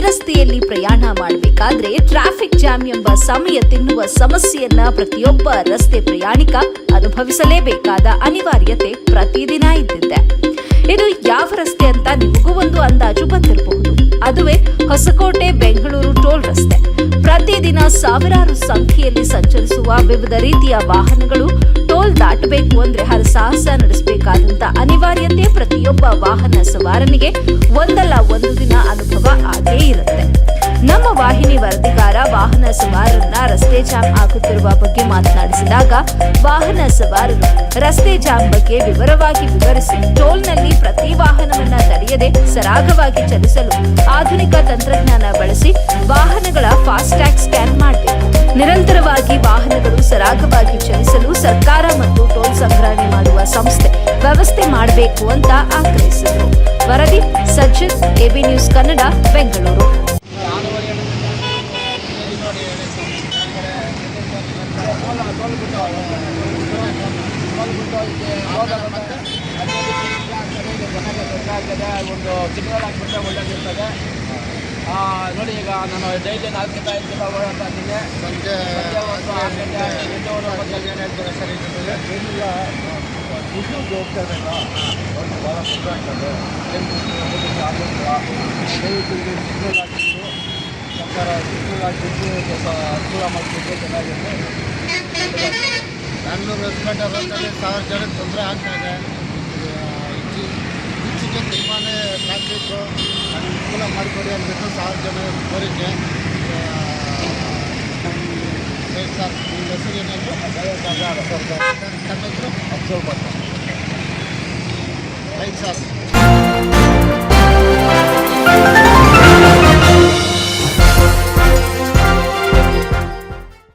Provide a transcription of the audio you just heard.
ರಸ್ತೆಯಲ್ಲಿ ಪ್ರಯಾಣ ಮಾಡಬೇಕಾದ್ರೆ ಟ್ರಾಫಿಕ್ ಜಾಮ್ ಎಂಬ ಸಮಯ ತಿನ್ನುವ ಸಮಸ್ಯೆಯನ್ನ ಪ್ರತಿಯೊಬ್ಬ ರಸ್ತೆ ಪ್ರಯಾಣಿಕ ಅನುಭವಿಸಲೇಬೇಕಾದ ಅನಿವಾರ್ಯತೆ ಪ್ರತಿದಿನ ಇದ್ದಿದೆ ಇದು ಯಾವ ರಸ್ತೆ ಅಂತ ನಿಮಗೂ ಒಂದು ಅಂದಾಜು ಬಂದಿರಬಹುದು. ಅದುವೇ ಹೊಸಕೋಟೆ ಬೆಂಗಳೂರು ಟೋಲ್ ರಸ್ತೆ. ಪ್ರತಿದಿನ ಸಾವಿರಾರು ಸಂಖ್ಯೆಯಲ್ಲಿ ಸಂಚರಿಸುವ ವಿವಿಧ ರೀತಿಯ ವಾಹನಗಳು ಟೋಲ್ ದಾಟಬೇಕು ಅಂದ್ರೆ ಹರಸಾಹಸ ನಡೆಸಬೇಕು. ನಡೆಸಬೇಕಾದಂತ ಅನಿವಾರ್ಯತೆ ಪ್ರತಿಯೊಬ್ಬ ವಾಹನ ಸವಾರನಿಗೆ ಒಂದಲ್ಲ ಒಂದು ದಿನ ಅನುಭವ ಆಗೇ ಇರುತ್ತೆ. ನಮ್ಮ ವಾಹಿನಿ ವರದಿಗಾರ, ವಾಹನ ಸವಾರರನ್ನ ರಸ್ತೆ ಜಾಮ್ ಆಗುತ್ತಿರುವ ಬಗ್ಗೆ ಮಾತನಾಡಿಸಿದಾಗ ವಾಹನ ಸವಾರರು ರಸ್ತೆ ಜಾಮ್ ಬಗ್ಗೆ ವಿವರವಾಗಿ ವಿವರಿಸಿ ಟೋಲ್ನಲ್ಲಿ ಪ್ರತಿ ವಾಹನವನ್ನ ತಡೆಯದೆ ಸರಾಗವಾಗಿ ಚಲಿಸಲು ಆಧುನಿಕ ತಂತ್ರಜ್ಞಾನ ಬಳಸಿ ವಾಹನಗಳ ಫಾಸ್ಟ್ಯಾಗ್ ಸ್ಕ್ಯಾನ್ ಮಾಡಬೇಕು. ನಿರಂತರವಾಗಿ ವಾಹನಗಳು ಸರಾಗವಾಗಿ ಚಲಿಸಲು ಸರ್ಕಾರ ಮತ್ತು ಸಂಗ್ರಹಣೆ ಮಾಡುವ ಸಂಸ್ಥೆ ವ್ಯವಸ್ಥೆ ಮಾಡಬೇಕು ಅಂತ ಆಗ್ರಹಿಸಿದರು. ವರದಿ ಸಜ್ಜನ್, ಎಬಿ ನ್ಯೂಸ್ ಕನ್ನಡ, ಬೆಂಗಳೂರು. ಒಂದು ಹಾಕ್ಬಿಟ್ರೆ ಒಳ್ಳೇದಿರ್ತದೆ ನೋಡಿ ಈಗ ನಾನು ಡೈಲಿ ನಾಲ್ಕು ಗಂಟೆ ಐದು ಗಂಟೆ ಓಡಾಡ್ತಾ ಇದ್ದೀನಿ ಸಂಜೆ ಒಂದು ಆರು ಗಂಟೆ ಒಂಬತ್ತು ಗಂಟೆ ಏನು ಹೇಳ್ತಾರೆ ಸರ್ ಇದ್ರ ಏನಿಲ್ಲ ದುಡ್ಡು ಹೋಗ್ತಾ ಇದೆ ಒಂದು ಭಾಳ ತೊಂದರೆ ಆಗ್ತದೆ. ಆಗೋದಿಲ್ಲ. ದಯವಿಟ್ಟು ಇಲ್ಲಿ ಸಿಗ್ನಲ್ ಹಾಕಿದ್ದು. ಸರ್ಕಾರ ಸಿಗ್ನಲ್ ಹಾಕಿದ್ದು ಸ್ವಲ್ಪ ಅನುಕೂಲ ಮಾಡಿಬಿಟ್ಟು ಚೆನ್ನಾಗಿರುತ್ತೆ. ಬ್ಯಾಂಗ್ಳೂರು ರೆಸ್ಪೆಕ್ಟ್ ರೋಡಲ್ಲಿ ಸಾವಿರ ಜನಕ್ಕೆ ತೊಂದರೆ ಆಗ್ತಾ ಇದೆ. ಇಚ್ಚಿಗೆ ತುಂಬಾ ಟ್ರಾಫಿಕ್ಕು ಅನುಕೂಲ ಮಾಡಿಕೊಡಿ ಅಂದ್ಬಿಟ್ಟು ಸಾವಿರ ಜನ ಕೋರಿಕೆ ಸರ್ ನಿಮ್ಮ ಹೆಸರು ಏನಾದ್ರು? ತಮ್ಮ ಹೆಸರು ಅಬ್ಸರ್ವ್ ಬರ್ತಾರೆ ರೈಟ್ ಸರ್.